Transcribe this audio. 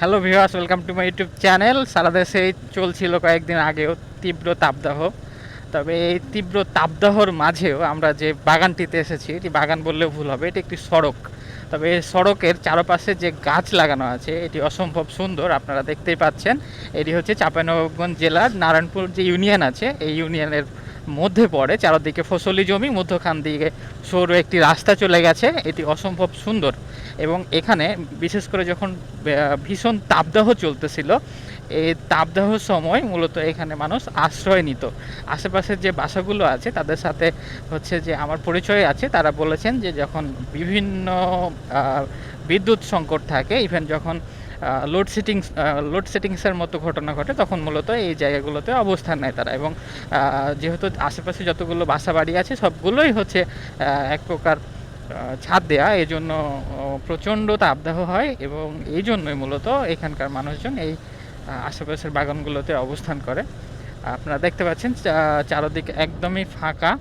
Hello viewers welcome to my YouTube channel সারা দেশে চলছিল কয়েকদিন আগেও তীব্র তাপদাহ। তবে এই তীব্র তাপদাহর মাঝেও আমরা যে বাগানটিতে এসেছি, এটি বাগান বললেও ভুল হবে, এটি একটি সড়ক। তবে এই সড়কের চারপাশে যে গাছ লাগানো আছে, এটি অসম্ভব সুন্দর, আপনারা দেখতেই পাচ্ছেন। এটি হচ্ছে চাঁপাইনবাবগঞ্জ জেলার নারায়ণপুর যে ইউনিয়ন আছে, এই ইউনিয়নের মধ্যে পড়ে, চারদিকে ফসলি জমি, মধ্যখান দিকে সরু একটি রাস্তা চলে গেছে, এটি অসম্ভব সুন্দর। এবং এখানে বিশেষ করে যখন ভীষণ তাপদাহ চলতেছিল এই তাপদাহর সময় মূলত এখানে মানুষ আশ্রয় নিত। আশেপাশের যে বাসাগুলো আছে, তাদের সাথে হচ্ছে যে আমার পরিচয় আছে, তারা বলেছেন যে যখন বিভিন্ন বিদ্যুৎ সংকট থাকে ইভেন যখন লোডশেডিং লোডশেডিংসের মতো ঘটনা ঘটে, তখন মূলত এই জায়গাগুলোতে অবস্থান নেয় তারা। এবং যেহেতু আশেপাশে যতগুলো বাসা বাড়ি আছে, সবগুলোই হচ্ছে এক প্রকার ছাদ দেয়া। এই জন্য প্রচণ্ড তাপদাহ হয় এবং এই জন্যই মূলত এখানকার মানুষজন এই আশেপাশের বাগানগুলোতে অবস্থান করে। আপনারা দেখতে পাচ্ছেন চারদিকে একদমই ফাঁকা।